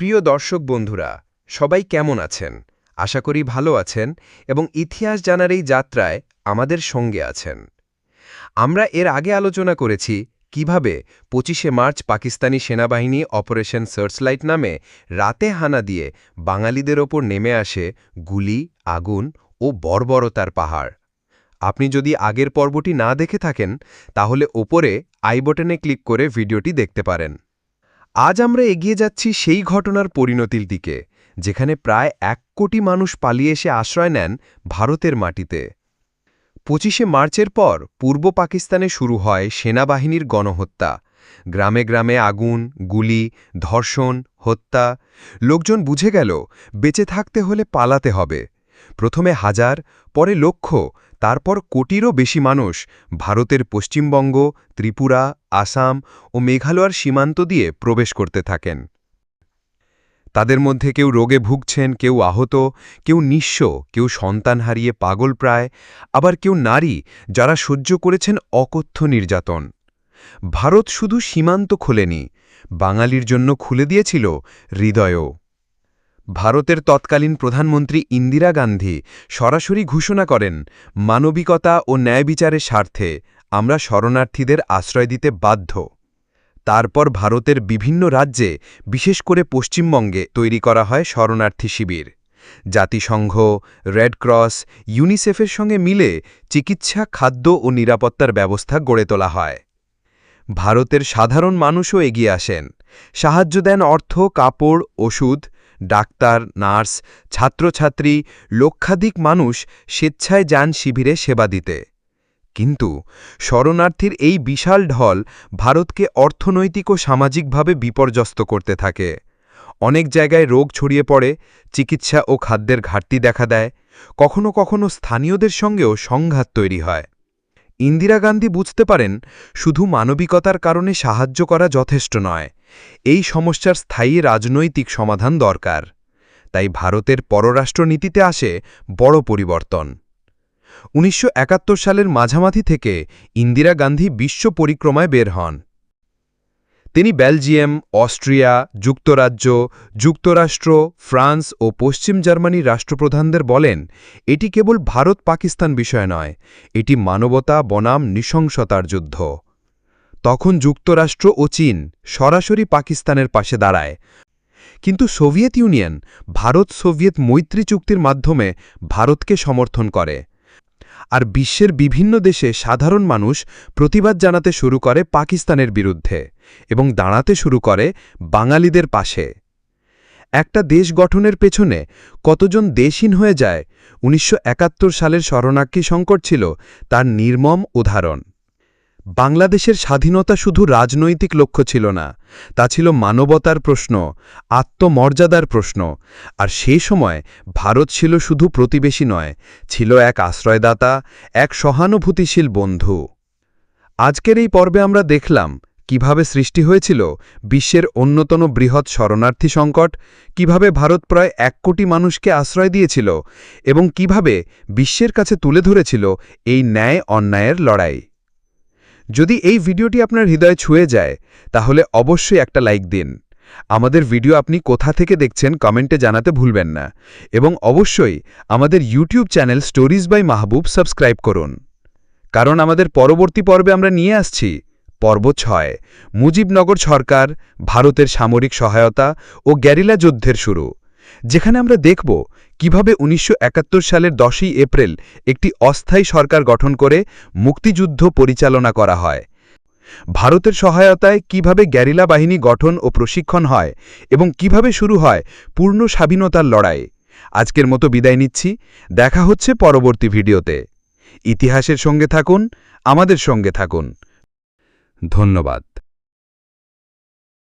প্রিয় দর্শক বন্ধুরা, সবাই কেমন আছেন? আশা করি ভালো আছেন এবং ইতিহাস জানার এই যাত্রায় আমাদের সঙ্গে আছেন। আমরা এর আগে আলোচনা করেছি কীভাবে পঁচিশে মার্চ পাকিস্তানি সেনাবাহিনী অপারেশন সার্চলাইট নামে রাতে হানা দিয়ে বাঙালিদের ওপর নেমে আসে গুলি, আগুন ও বর্বরতার পাহাড়। আপনি যদি আগের পর্বটি না দেখে থাকেন, তাহলে ওপরে আই বটনে ক্লিক করে ভিডিওটি দেখতে পারেন। আজ আমরা এগিয়ে যাচ্ছি সেই ঘটনার পরিণতির দিকে, যেখানে প্রায় এক কোটি মানুষ পালিয়ে এসে আশ্রয় নেন ভারতের মাটিতে। পঁচিশে মার্চের পর পূর্ব পাকিস্তানে শুরু হয় সেনাবাহিনীর গণহত্যা। গ্রামে গ্রামে আগুন, গুলি, ধর্ষণ, হত্যা। লোকজন বুঝে গেল, বেঁচে থাকতে হলে পালাতে হবে। প্রথমে হাজার, পরে লক্ষ তারপর কোটিরও বেশি মানুষ ভারতের পশ্চিমবঙ্গ, ত্রিপুরা, আসাম ও মেঘালয়ার সীমান্ত দিয়ে প্রবেশ করতে থাকেন। তাদের মধ্যে কেউ রোগে ভুগছেন, কেউ আহত, কেউ নিঃস্ব, কেউ সন্তান হারিয়ে পাগল প্রায়, আবার কেউ নারী যারা সহ্য করেছেন অকথ্য নির্যাতন। ভারত শুধু সীমান্ত খোলেনি, বাঙালির জন্য খুলে দিয়েছিল হৃদয়ও। ভারতের তৎকালীন প্রধানমন্ত্রী ইন্দিরা গান্ধী সরাসরি ঘোষণা করেন, মানবিকতা ও ন্যায় বিচারের স্বার্থে আমরা শরণার্থীদের আশ্রয় দিতে বাধ্য। তারপর ভারতের বিভিন্ন রাজ্যে, বিশেষ করে পশ্চিমবঙ্গে, তৈরি করা হয় শরণার্থী শিবির। জাতিসংঘ, রেড ক্রস, ইউনিসেফের সঙ্গে মিলে চিকিৎসা, খাদ্য ও নিরাপত্তার ব্যবস্থা গড়ে তোলা হয়। ভারতের সাধারণ মানুষও এগিয়ে আসেন। সাহায্য দেন অর্থ, কাপড়, ওষুধ ডাক্তার, নার্স, ছাত্রছাত্রী, লক্ষাধিক মানুষ স্বেচ্ছায় যান শিবিরে সেবা দিতে। কিন্তু শরণার্থীর এই বিশাল ঢল ভারতকে অর্থনৈতিক ও সামাজিকভাবে বিপর্যস্ত করতে থাকে। অনেক জায়গায় রোগ ছড়িয়ে পড়ে, চিকিৎসা ও খাদ্যের ঘাটতি দেখা দেয়। কখনো কখনো স্থানীয়দের সঙ্গেও সংঘাত তৈরি হয়। ইন্দিরা গান্ধী বুঝতে পারেন, শুধু মানবিকতার কারণে সাহায্য করা যথেষ্ট নয়, এই সমস্যার স্থায়ী রাজনৈতিক সমাধান দরকার। তাই ভারতের পররাষ্ট্রনীতিতে আসে বড় পরিবর্তন। উনিশশো একাত্তর সালের মাঝামাঝি থেকে ইন্দিরা গান্ধী বিশ্ব পরিক্রমায় বের হন। তিনি বেলজিয়াম, অস্ট্রিয়া, যুক্তরাজ্য, যুক্তরাষ্ট্র, ফ্রান্স ও পশ্চিম জার্মানির রাষ্ট্রপ্রধানদের বলেন, এটি কেবল ভারত পাকিস্তান বিষয় নয়, এটি মানবতা, বনাম, নৃশংসতার যুদ্ধ। তখন যুক্তরাষ্ট্র ও চীন সরাসরি পাকিস্তানের পাশে দাঁড়ায়। কিন্তু সোভিয়েত ইউনিয়ন ভারত সোভিয়েত মৈত্রী চুক্তির মাধ্যমে ভারতকে সমর্থন করে। আর বিশ্বের বিভিন্ন দেশে সাধারণ মানুষ প্রতিবাদ জানাতে শুরু করে পাকিস্তানের বিরুদ্ধে এবং দাঁড়াতে শুরু করে বাঙালিদের পাশে। একটা দেশ গঠনের পেছনে কতজন দেশহীন হয়ে যায়, উনিশশো একাত্তর সালের শরণার্থী সংকট ছিল তার নির্মম উদাহরণ। বাংলাদেশের স্বাধীনতা শুধু রাজনৈতিক লক্ষ্য ছিল না, তা ছিল মানবতার প্রশ্ন, আত্মমর্যাদার প্রশ্ন। আর সেই সময় ভারত ছিল শুধু প্রতিবেশী নয়, ছিল এক আশ্রয়দাতা, এক সহানুভূতিশীল বন্ধু। আজকের এই পর্বে আমরা দেখলাম কীভাবে সৃষ্টি হয়েছিল বিশ্বের অন্যতম বৃহৎ শরণার্থী সংকট, কীভাবে ভারত প্রায় এক কোটি মানুষকে আশ্রয় দিয়েছিল এবং কীভাবে বিশ্বের কাছে তুলে ধরেছিল এই ন্যায় অন্যায়ের লড়াই। যদি এই ভিডিওটি আপনার হৃদয়ে ছুঁয়ে যায়, তাহলে অবশ্যই একটা লাইক দিন। আমাদের ভিডিও আপনি কোথা থেকে দেখছেন কমেন্টে জানাতে ভুলবেন না এবং অবশ্যই আমাদের YouTube channel stories by Mahbub subscribe করুন। কারণ আমাদের পরবর্তী পর্বে আমরা নিয়ে আসছি পর্ব ছয়, মুজিবনগর সরকার, ভারতের সামরিক সহায়তা ও গ্যারিলা যুদ্ধের শুরু। যেখানে আমরা দেখব কীভাবে উনিশশো একাত্তর সালের দশই এপ্রিল একটি অস্থায়ী সরকার গঠন করে মুক্তিযুদ্ধ পরিচালনা করা হয়। ভারতের সহায়তায় কীভাবে গ্যারিলা বাহিনী গঠন ও প্রশিক্ষণ হয় এবং কীভাবে শুরু হয় পূর্ণ স্বাধীনতার লড়াই। আজকের মতো বিদায় নিচ্ছি। দেখা হচ্ছে পরবর্তী ভিডিওতে। ইতিহাসের সঙ্গে থাকুন, আমাদের সঙ্গে থাকুন। ধন্যবাদ।